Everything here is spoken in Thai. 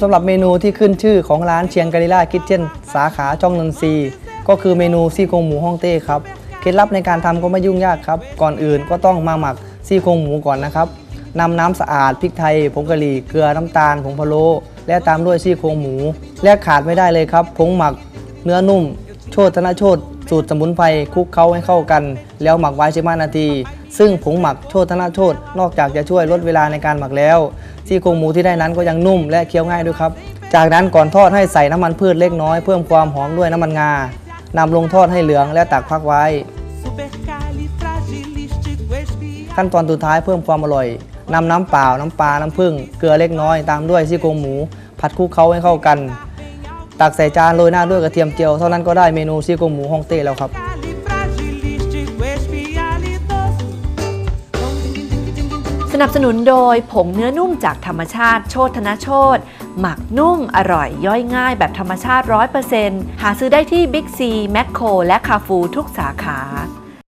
สำหรับเมนูที่ขึ้นชื่อของร้านเชียงกาลิล่าคิทเช่นสาขาช่องนนทรีก็คือเมนูซี่โครงหมูฮ่องเต้ครับเคล็ดลับในการทำก็ไม่ยุ่งยากครับ ก่อนอื่นก็ต้องมาหมักซี่โครงหมูก่อนนะครับนำน้ำสะอาดพริกไทยผงกะหรี่เกลือน้ำตาลผงพะโล้และตามด้วยซี่โครงหมู และขาดไม่ได้เลยครับผงหมักเนื้อนุ่ม โชตธนโชต สูตรสมุนไพรคลุกเคล้าให้เข้ากัน แล้วหมักไว้15นาที ซึ่งผงหมักโชตธนโชตนอกจากจะช่วยลดเวลาในการหมักแล้วซี่โครงหมูที่ได้นั้นก็ยังนุ่มและเคี้ยวง่ายด้วยครับ จากนั้นก่อนทอดให้ใส่น้ำมันพืชเล็กน้อยเพิ่มความหอมด้วยน้ำมันงานำลงทอดให้เหลืองและตักพักไว้ ขั้นตอนสุดท้ายเพิ่มความอร่อยนำน้ำเปล่า น้ำปลา น้ำผึ้ง เกลือเล็กน้อย ตามด้วยซี่โครงหมู ผัดคลุกเคล้าให้เข้ากัน ตักใส่จานโรยหน้าด้วยกระเทียมเจียวเท่านั้นก็ได้เมนูซี่โครงหมูฮ่องเต้แล้วครับสนับสนุนโดยผงเนื้อนุ่มจากธรรมชาติโชตธนโชตหมักนุ่มอร่อยย่อยง่ายแบบธรรมชาติ 100%หาซื้อได้ที่บิ๊กซีแมคโครและคาฟูทุกสาขา